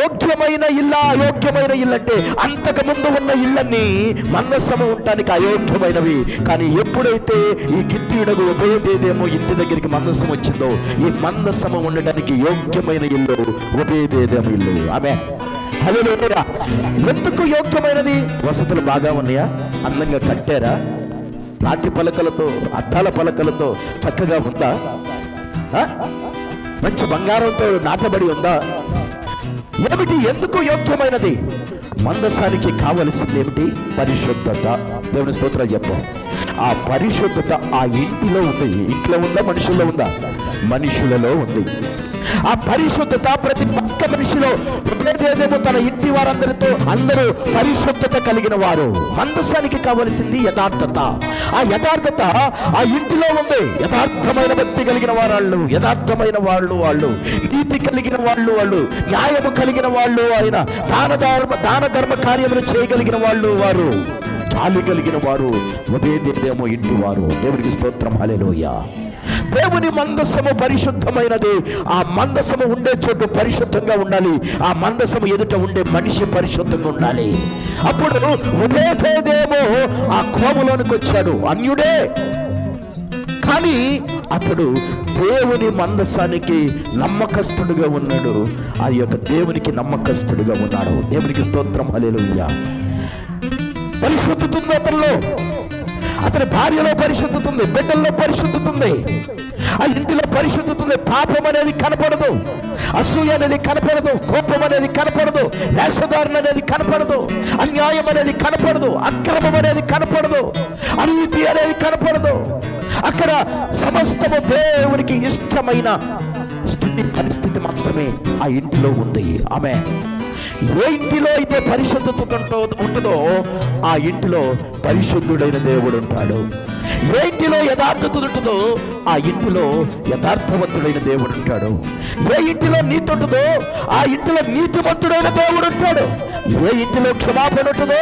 యోగ్యమైన ఇల్లు అయోగ్యమైన ఇల్లు అంటే అంతకు ముందు ఉన్న ఇళ్ళన్నీ మందస్సము ఉండటానికి అయోగ్యమైనవి. కానీ ఎప్పుడైతే ఈ గిత్తియుడగు ఉపయోగేదేమో ఇంటి దగ్గరికి మందస్సం వచ్చిందో ఈ మందస్సము ఉండటానికి యోగ్యమైన ఇల్లు ఉపయోగేదేమో ఇల్లు. ఆమె హల్లెలూయా. ఎందుకు యోగ్యమైనది? వసతులు బాగా ఉన్నాయా? అందంగా కట్టారా? రాతి పలకలతో అద్దాల పలకలతో చక్కగా ఉందా? ఆ? మంచి బంగారంతో నాటబడి ఉందా? ఏమిటి? ఎందుకు యోగ్యమైనది? మందసానికి కావలసింది ఏమిటి? పరిశుద్ధత. దేవుని స్తోత్రాలు చెప్పు. ఆ పరిశుద్ధత ఆ ఇంటిలో ఉంది. ఇంట్లో ఉందా? మనుషుల్లో ఉందా? మనుషులలో ఉంది. ఆ పరిశుద్ధత ప్రతి పక్క మనిషిలో ఏదేమో తన ఇంటి వారందరితో అందరూ పరిశుద్ధత కలిగిన వారు. మందసానికి కావలసింది యథార్థత. ఆ యథార్థత ఆ ఇంటిలో ఉంది యథార్థమైన భక్తి కలిగిన వాళ్ళు యథార్థమైన వాళ్ళు వాళ్ళు నీతి కలిగిన వాళ్ళు వాళ్ళు న్యాయము కలిగిన వాళ్ళు ఆయన దాన ధర్మ దాన ధర్మ కార్యములు చేయగలిగిన వాళ్ళు వారు జాలి కలిగిన వారు ఉదయ దేదేమో ఇంటి వారు. దేవుడికి స్తోత్రం. హల్లెలూయా. దేవుని మందసము పరిశుద్ధమైనది ఆ మందసము ఉండే చోటు పరిశుద్ధంగా ఉండాలి. ఆ మందసము ఎదుట ఉండే మనిషి పరిశుద్ధంగా ఉండాలి. అప్పుడు ఉదయదేమో ఆ కోమలోనికి వచ్చాడు. అన్యుడే. కానీ అతడు దేవుని మందసానికి నమ్మకస్తుడుగా ఉన్నాడు. ఆ యొక్క దేవునికి నమ్మకస్తుడుగా ఉన్నాడు. దేవునికి స్తోత్రం. హల్లెలూయా. పరిశుద్ధతుంది అతనిలో? అతని భార్యలో పరిశుద్ధతుంది. బిడ్డల్లో పరిశుద్ధతుంది. ఆ ఇంటిలో పరిశుద్ధతుంది పాపం అనేది కనపడదు. అసూయ అనేది కనపడదు. కోపం అనేది కనపడదు. వేషధారణ అనేది కనపడదు. అన్యాయం అనేది కనపడదు. అక్రమం అనేది కనపడదు. అనీతి అనేది కనపడదు. అక్కడ సమస్తము దేవునికి ఇష్టమైన స్థితి పరిస్థితి మాత్రమే ఆ ఇంటిలో ఉంది. ఆమె ఏ ఇంటిలో అయితే పరిశుద్ధత ఉంటుందో ఆ ఇంటిలో పరిశుద్ధుడైన దేవుడు ఉంటాడు. ఏ ఇంటిలో యథార్థత ఉంటుందో ఆ ఇంటిలో యథార్థవంతుడైన దేవుడు ఉంటాడు. ఏ ఇంటిలో నీతి ఉంటుందో ఆ ఇంటిలో నీతిమంతుడైన దేవుడు ఉంటాడు. ఏ ఇంటిలో క్షమాపణ ఉంటుందో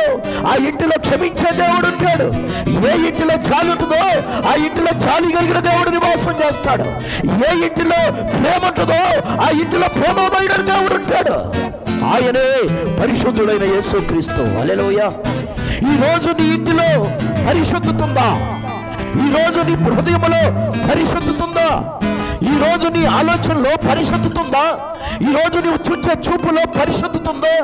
ఆ ఇంటిలో క్షమించే దేవుడు ఉంటాడు. ఏ ఇంటిలో చాలు ఉంటుందో ఆ ఇంటిలో చాలి కలిగిన దేవుడు నివాసం చేస్తాడు. ఏ ఇంటిలో ప్రేమ ఉంటుందో ఆ ఇంటిలో ప్రేమమైన దేవుడు ఉంటాడు. ఆయనే పరిశుద్ధుడైన యేసుక్రీస్తు. అలెలోయ ఈ రోజు నీ ఇంటిలో పరిశుద్ధుతుందా ఈరోజు ఈ రోజు నీ హృదయంలో పరిశుద్ధుతుందా? ఈరోజు ఈ రోజు నీ ఆలోచనలో పరిశుద్ధుతుందా? ఈరోజు ఈ రోజు చూచే చూపులో పరిశుద్ధుతుందా?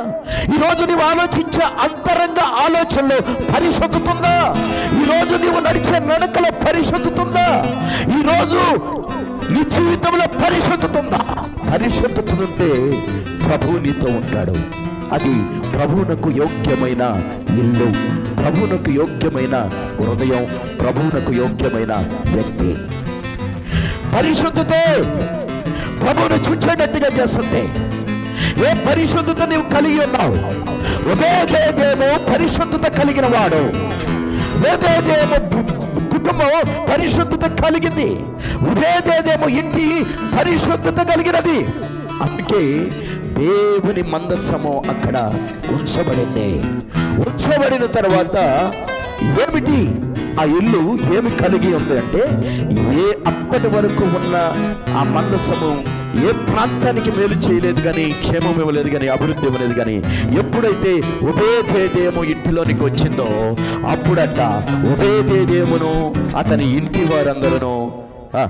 ఈరోజు ఈ రోజు ఆలోచించే అంతరంగ ఆలోచనలో పరిశుద్ధుతుందా? ఈరోజు ఈ రోజు నడిచే నడకలో పరిశుద్ధుతుందా? ఈరోజు ఈ రోజు నీ జీవితంలో పరిశుద్ధుతుందా? ఉందా ప్రభువు నీతో ఉంటాడు. అది ప్రభువునకు యోగ్యమైన ఇల్లు. ప్రభువునకు యోగ్యమైన హృదయం ప్రభువునకు యోగ్యమైన వ్యక్తి. పరిశుద్ధతే ప్రభువును చూచేటట్టుగా చేస్తుంది. ఏ పరిశుద్ధత నీవు కలిగి ఉన్నావు? ఉదయదేమో పరిశుద్ధత కలిగిన వాడు. ఉదయదేమో కుటుంబం పరిశుద్ధత కలిగింది. ఉదయదేదేమో ఇంటి పరిశుద్ధత కలిగినది. అందుకే దేవుని మందస్సము అక్కడ ఉంచబడింది. ఉంచబడిన తర్వాత ఏమిటి? ఆ ఇల్లు ఏమి కలిగి ఉంది అంటే ఏ అప్పటి వరకు ఉన్న ఆ మందస్సము ఏ ప్రాంతానికి మేలు చేయలేదు కానీ క్షేమం ఇవ్వలేదు కానీ అభివృద్ధి ఇవ్వలేదు కానీ ఎప్పుడైతే ఉభయదేదేమో ఇంటిలోనికి వచ్చిందో అప్పుడట ఉభయదేదేమును అతని ఇంటి వారందరూ ఆ,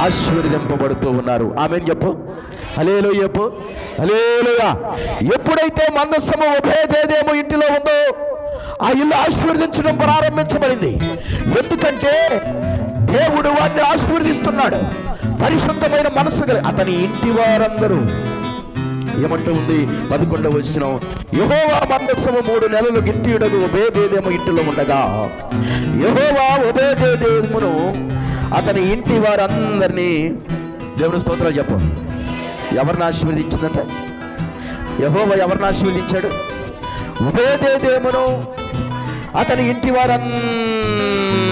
ఆశీర్వదింపబడుతూ ఉన్నారు. ఆమె చెప్పు. హలేలో చెప్పు. హలేలుయా ఎప్పుడైతే మందస్సము ఉభయదేదేమో ఇంటిలో ఉందో ఆ ఇల్లు ఆశీర్వదించడం ప్రారంభించబడింది. ఎందుకంటే దేవుడు వారిని ఆశీర్వదిస్తున్నాడు. పరిశుద్ధమైన మనసు కలిగి అతని ఇంటి వారందరూ. ఏమంటూ ఉంది? పదకొండవ వచ్చిన యహోవా మందస్సము మూడు నెలలు గిత్తియుడదు ఉభయదేదేమో ఇంటిలో ఉండగా యహోవా ఉభయదేదేమును అతని ఇంటి వారందరినీ దేవుని స్తోత్రాలు చెప్పు. ఎవరిని ఆశీర్వదించిందంట? యహోవా ఎవరిని ఆశీర్వదించాడు? ఉభయదేదేమును అతని ఇంటి వారందరినీ